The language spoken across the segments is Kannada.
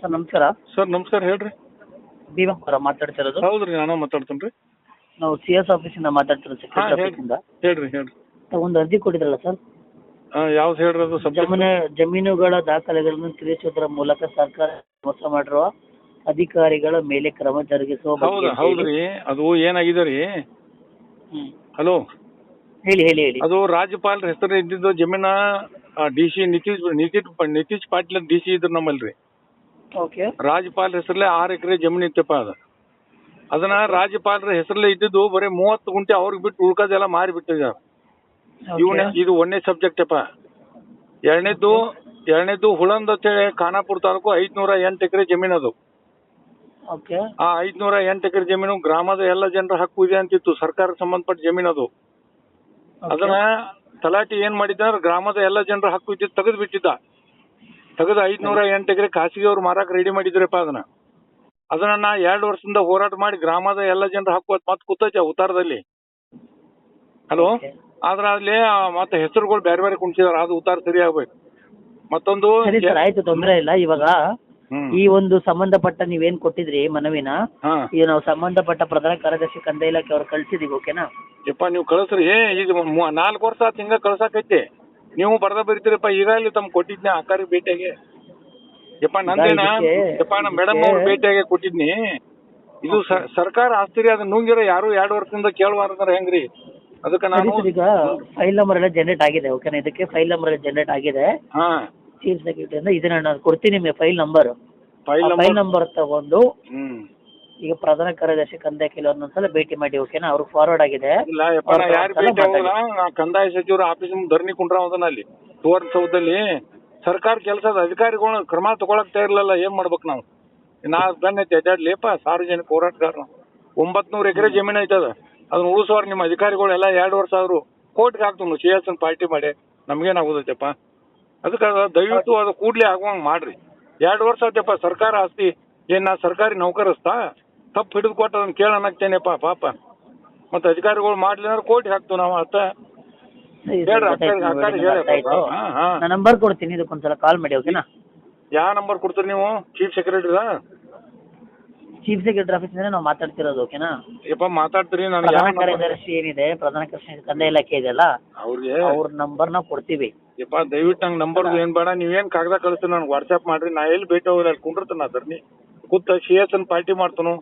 ಸರ್ ನಮಸ್ಕಾರ. ಸರ್ ನಮಸ್ಕಾರ ಹೇಳ್ರಿ. ಭೀಮಪುರ ಮಾತಾಡ್ತಿರೋದು ಹೌದ್ರಿ ನಾನು ಮಾತಾಡ್ತೇನೆ ರೀ ನಾವು ಸಿ ಎಸ್ ಆಫೀಸಿಂದ ಮಾತಾಡ್ತಿರೋದು ಸೆಕ್ರೆಟರಿ ಆಫೀಸಿಂದ. ಹೇಳ್ರಿ ಹೇಳ್ರಿ. ಒಂದು ಅರ್ಜಿ ಕೊಟ್ಟಿದ್ರಲ್ಲ ಸರ್? ಯಾವ್ದು ಹೇಳ್ರಿ ಅದು ಸಬ್ಜೆಕ್ಟ್ ಜಮೀನು ಜಮೀನುಗಳ ದಾಖಲೆಗಳನ್ನು ತಿಳಿಸುವುದರ ಮೂಲಕ ಸರ್ಕಾರ ಮೋಸ ಮಾಡಿರುವ ಅಧಿಕಾರಿಗಳ ಮೇಲೆ ಕ್ರಮ ಜರುಗಿಸುವ ಹೌದು ಹೌದ್ರಿ. ಅದು ಏನಾಗಿದೆ ರೀ? ಹ್ಮ್. ಹಲೋ? ಹೇಳಿ ಹೇಳಿ ಹೇಳಿ. ಅದು ರಾಜ್ಯಪಾಲರ ಹೆಸರು ಇದ್ದಿದ್ದು ಜಮೀನ D C Nitish Nitish Nitish Patil D C ಇದ್ರು ನಮ್ಮಲ್ಲಿ ರೀ. ಓಕೆ ರಾಜ್ಯಪಾಲರ ಹೆಸರಲ್ಲೇ ಆರು ಎಕರೆ ಜಮೀನು ಇತ್ತಪ್ಪ ಅದು. ಅದನ್ನ ರಾಜ್ಯಪಾಲರ ಹೆಸರಲ್ಲೇ ಇದ್ದಿದ್ದು ಬರೀ ಮೂವತ್ತು ಗುಂಟೆ ಅವ್ರಿಗೆ ಬಿಟ್ಟು ಉಳ್ಕೋದೆಲ್ಲ ಮಾರಿ ಬಿಟ್ಟಿದ್ದಾರೆ ಇವನೇ ಇದು ಒಂದನೇ ಸಬ್ಜೆಕ್ಟ್ ಅಪ್ಪ. ಎರಡನೇದ್ದು ಎರಡನೇದ್ದು ಹುಳಂದ ಅಂತೇಳಿ ಖಾನಾಪುರ ತಾಲೂಕು ಐದ್ನೂರ ಎಂಟು ಎಕರೆ ಜಮೀನು ಅದು. ಆ ಐದ್ನೂರ ಎಂಟು ಎಕರೆ ಜಮೀನು ಗ್ರಾಮದ ಎಲ್ಲ ಜನರ ಹಕ್ಕು ಇದೆ ಅಂತಿತ್ತು ಸರ್ಕಾರ ಸಂಬಂಧಪಟ್ಟ ಜಮೀನು ಅದು. ಅದನ್ನ ತಲಾಟಿ ಏನ್ ಮಾಡಿದ್ದಾರೆ ಗ್ರಾಮದ ಎಲ್ಲ ಜನರ ಹಕ್ಕು ಇದ್ದಿದ್ದು ತೆಗೆದು ಬಿಟ್ಟಿದ್ದ ತೆಗೆದು ಐದ್ನೂರ ಎಂಟು ಎಕರೆ ಖಾಸಗಿ ಅವ್ರು ಮಾರಾಕ್ ರೆಡಿ ಮಾಡಿದ್ರಪ್ಪ ಅದನ್ನ. ಅದನ್ನ ನಾ ಎರಡು ವರ್ಷದಿಂದ ಹೋರಾಟ ಮಾಡಿ ಗ್ರಾಮದ ಎಲ್ಲ ಜನರು ಹಕ್ಕು ಅದ್ ಮತ್ತೆ ಕೂತೈತೆ ಉತ್ತಾರದಲ್ಲಿ. ಹಲೋ? ಆದ್ರ ಅಲ್ಲಿ ಮತ್ತೆ ಹೆಸರುಗಳು ಬೇರೆ ಬೇರೆ ಕುಣಿಸಿದಾರ. ಅದು ಉತ್ತಾರ ಸರಿ ಆಗ್ಬೇಕು. ಮತ್ತೊಂದು ಸರಿ ಸರ್ ಆಯ್ತು ತೊಂದರೆ ಇಲ್ಲ. ಇವಾಗ ಈ ಒಂದು ಸಂಬಂಧಪಟ್ಟ ನೀವೇನ್ ಕೊಟ್ಟಿದ್ರಿ ಮನವಿನ? ಈಗ ನಾವು ಸಂಬಂಧಪಟ್ಟ ಪ್ರಧಾನ ಕಾರ್ಯದರ್ಶಿ ಕಂದಾಯ ಇಲಾಖೆ ಅವ್ರು ಕಳ್ಸಿದೀವಿ ಓಕೆನಾ? ಯಪ್ಪ ನೀವು ಕಳಿಸ್ರಿ. ಈಗ ನಾಲ್ಕು ವರ್ಷ ಆತ್ ಹಿಂಗ ಕಳ್ಸಾಕೈತಿ. ನೀವು ಬರ್ದ ಬರೀತೀರಪ್ಪ ಈಗಾಗಲೇ ತಮ್ಗೆ ಕೊಟ್ಟಿದ್ನಿ ಅಕ್ಕಾರಿ ಭೇಟಿಯಾಗೆ. ಯಪ್ಪ ನಂದೇನ? ಯಪ್ಪ ನಮ್ಮ ಮೇಡಮ್ ಅವ್ರ ಭೇಟಿಯಾಗೆ ಕೊಟ್ಟಿದ್ನಿ. ಇದು ಸರ್ಕಾರ ಆಸ್ತಿ ರೀ ಅದನ್ನ ನುಂಗಿರೋ ಯಾರು ಎರಡು ವರ್ಷದಿಂದ ಕೇಳುವಾರಂದ್ರೆ ಹೆಂಗ್ರಿ? ಅದಕ್ಕೆ ನಾನು ಈಗ ಫೈಲ್ ನಂಬರ್ ಎಲ್ಲ ಜನರೇಟ್ ಆಗಿದೆ ಓಕೆನಾ ಇದಕ್ಕೆ ಫೈಲ್ ನಂಬರ್ ಎಲ್ಲ ಜನರೇಟ್ ಆಗಿದೆ. ಹಾ. ಚೀಫ್ ಸೆಕ್ರೆಟರಿ ಇದನ್ನ ನಾನು ಕೊಡ್ತೀನಿ ನಿಮಗೆ ಫೈಲ್ ನಂಬರ್. File number? ತಗೊಂಡು ಈಗ ಪ್ರಧಾನ ಕಾರ್ಯದರ್ಶಿ ಕಂದಾಯ ಕೇಳಿ ಒಂದೊಂದ್ಸಲ ಭೇಟಿ ಮಾಡಿ ಓಕೆನಾ ಅವ್ರಿಗೆ ಫಾರ್ವರ್ಡ್ ಆಗಿದೆ. ಇಲ್ಲ ಯಪ್ಪ ನಾ ಯಾರು ಭೇಟಿ ಆಗೋಲ್ಲ. ನಾ ಕಂದಾಯ ಸಚಿವರು ಆಫೀಸ್ ಮುಂದೆ ಧರಣಿ ಕುಂಡ್ರಾವದನ ಅಲ್ಲಿ. ಸುವರ್ಣಸೌಧದಲ್ಲಿ ಸರ್ಕಾರ ಕೆಲಸದ ಅಧಿಕಾರಿಗಳು ಕ್ರಮ ತಗೊಳಕ್ ತಯಾರಿಲ್ಲ ಏನ್ ಮಾಡ್ಬೇಕು ನಾವು? ನಾ ಬೆನ್ನೈತಿ ಅಡ್ಡಾಡ್ಲಿಪ್ಪ ಸಾರ್ವಜನಿಕ ಹೋರಾಟಗಾರ ಒಂಬತ್ನೂರು ಎಕರೆ ಜಮೀನು ಐತದ. ಅದನ್ನ ಉಳಿಸೋರು ನಿಮ್ಮ ಅಧಿಕಾರಿಗಳೆಲ್ಲ ಎರಡು ವರ್ಷ ಆದ್ರು ಕೋರ್ಟ್ಗೆ ಹಾಕ್ತು ಸಿ ಎಸ್ ಪಾರ್ಟಿ ಮಾಡಿ. ನಮ್ಗೇನಾಗೋದೈತಪ್ಪ ಅದಕ್ಕೆ ಅದು ದಯವಿಟ್ಟು ಅದು ಕೂಡ್ಲೆ ಆಗುವಂಗ್ ಮಾಡ್ರಿ. ಎರಡು ವರ್ಷ ಆಯ್ತಪ್ಪ ಸರ್ಕಾರ ಆಸ್ತಿ. ಏನ್ ನಾ ಸರ್ಕಾರಿ ನೌಕರಸ್ತಾ? ತಪ್ಪು ಹಿಡಿದು ಕೊಟ್ಟು ಅದನ್ನ ಕೇಳೋಣಾಗ್ತೇನೆಪ್ಪ ಪಾಪ. ಮತ್ತೆ ಅಧಿಕಾರಿಗಳು ಮಾಡ್ಲಿ ಅಂದ್ರೆ ಕೋಟಿ ಹಾಕ್ತು ನಾವು ಹಾ. ನಾನು ನಂಬರ್ ಕೊಡ್ತೀನಿ ಇದಕ್ಕೊಂದ್ಸಲ ಕಾಲ್ ಮಾಡಿ ಓಕೆನಾ? ಯಾವ ನಂಬರ್ ಕೊಡ್ತೀರಿ ನೀವು? ಚೀಫ್ ಸೆಕ್ರೆಟರಿದ ಚೀಫ್ ಸೆಕ್ರೆಟರಿ ಆಫೀಸಿಂದ ನಾವು ಮಾತಾಡ್ತಿರೋದು ಓಕೆನಾ? ಯಪ್ಪ ಮಾತಾಡ್ತೀರಿ ನಾನು ಪ್ರಧಾನ ಕಾರ್ಯದರ್ಶಿ ಏನಿದೆ ಪ್ರಧಾನ ಕಾರ್ಯದರ್ಶಿ ಕಂದಾಯ ಇಲಾಖೆ ಇದೆಯಲ್ಲ ಅವ್ರಿಗೆ? ಅವ್ರ ನಂಬರ್ ನಾವು ಕೊಡ್ತೀವಿ. ಯಪ್ಪ ದಯವಿಟ್ಟು ನಂಗೆ ನಂಬರ್ ಏನ್ ಬೇಡ ನೀವೇನ್ ಕಾಗದ ಕಳಿಸ್ತೀರಿ ನನಗೆ ವಾಟ್ಸ್ಆ್ಯಪ್ ಮಾಡ್ರಿ. ನಾ ಎಲ್ಲಿ ಭೇಟಿ ಹೋಗಿ ಅಲ್ಲಿ ಕುಂಡಿರ್ತೀನಿ ಅದರ್ನಿ ಕೂತ ಸಿ ಎಸ್ ಅನ್ ಪಾರ್ಟಿ ಮಾಡ್ತಾನು.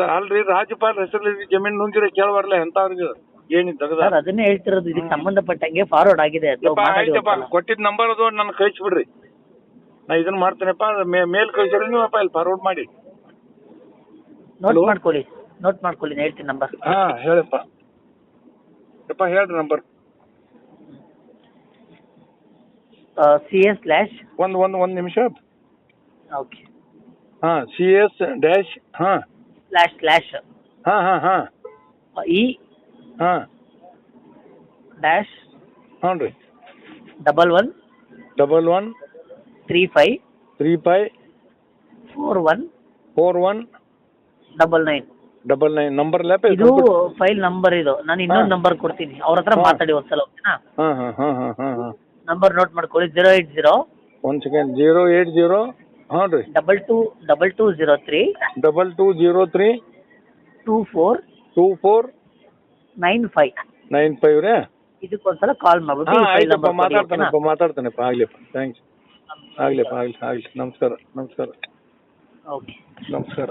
ಸರ್ ಅಲ್ರಿ ರಾಜ್ಯಪಾಲ ಹೆಸರಲ್ಲಿ ಜಮೀನು ನುಂಗಿರ ಕೇಳಬಾರ್ಲ ಎಂತವ್ರಿಗೆ ಏನಿದ್ ತೆಗದ ಸರ್ ಅದನ್ನೇ ಹೇಳ್ತಿರೋದು ಇದಕ್ಕೆ ಸಂಬಂಧಪಟ್ಟಂಗೆ ಫಾರ್ವರ್ಡ್ ಆಗಿದೆ ತಾವು ಮಾತಾಡಿ ಆಯ್ತಪ್ಪ. ಕೊಟ್ಟಿದ್ ನಂಬರ್ ಅದು ನನ್ನ ಕಳಿಸ್ಬಿಡ್ರಿ ನಾ ಇದನ್ನ ಮಾಡ್ತೇನೆಪ್ಪ ಮೇಲ್ ಕಳಿಸಿದ್ರೆ ನೀವಪ್ಪ ಇಲ್ಲಿ ಫಾರ್ವರ್ಡ್ ಮಾಡಿ. Note Hello? ಮಾಡ್ಕೊಳ್ಳಿ ನೋಟ್ ಮಾಡ್ಕೊಳ್ಳಿ ನಾನು ಹೇಳ್ತೀನಿ ನಂಬರ್ ಹಾ ಹೇಳಪ್ಪ. ಯಪ್ಪ ಹೇಳ್ರಿ ನಂಬರ್ ಸಿ ಎಸ್ ಸ್ಲ್ಯಾಶ್ ಒಂದ್ ಒಂದ್ ಒಂದ್ ನಿಮಿಷ. ಓಕೆ ಹಾ ಸಿ ಎಸ್ ಡ್ಯಾಶ್ ಹಾ. ಸ್ಲ್ಯಾಶ್ ಸ್ಲ್ಯಾಶ್ ಹಾ ಹಾ ಹಾ. ಇ ಹಾ. ಡ್ಯಾಶ್ ಹ್ಞೂ ರೀ. Double one double one three five three five four one four one double nine double nine number ಲ್ಯಾಪ್ ಇದು ಫೈಲ್ ನಂಬರ್ ಇದು. ನಾನು ಇನ್ನೊಂದು. ನಂಬರ್ ಕೊಡ್ತೀನಿ. ಅವ್ರ ಹತ್ರ ಮಾತಾಡಿ ಒಂದ್ಸಲ ಓಕೆನಾ? ಹಾ ಹಾ ಹಾ ಹಾ ಹಾ ಹಾ. ನಂಬರ್ ನೋಟ್ ಮಾಡ್ಕೊಳ್ಳಿ. ಜೀರೋ ಏಟ್ ಜೀರೋ ಒಂದ್ ಸೆಕೆಂಡ್ ಜೀರೋ ಏಟ್ ಜೀರೋ ಹ್ಞೂ ರೀ. Double two double two zero three double two zero three two four two four nine five nine five ರೀ? ಇದಕ್ಕೊಂದ್ಸಲ ಕಾಲ್ ಮಾಡ್ಬಿಟ್ಟು ಹಾಂ ಈ ಫೈಲ್ ಆಯ್ತಪ್ಪ ನಂಬರ್ ಕೊಡಿ, ಓಕೆನಾ? ಮಾತಾಡ್ತಾನಪ್ಪ ಆಗ್ಲಿಪ್ಪ ಥ್ಯಾಂಕ್ಸ್ ಆಗ್ಲಿಪ್ಪ ಆಗ್ಲಿ ಆಗ್ಲಿ ನಮಸ್ಕಾರ ನಮಸ್ಕಾರ. ಓಕೆ ನಮಸ್ಕಾರ.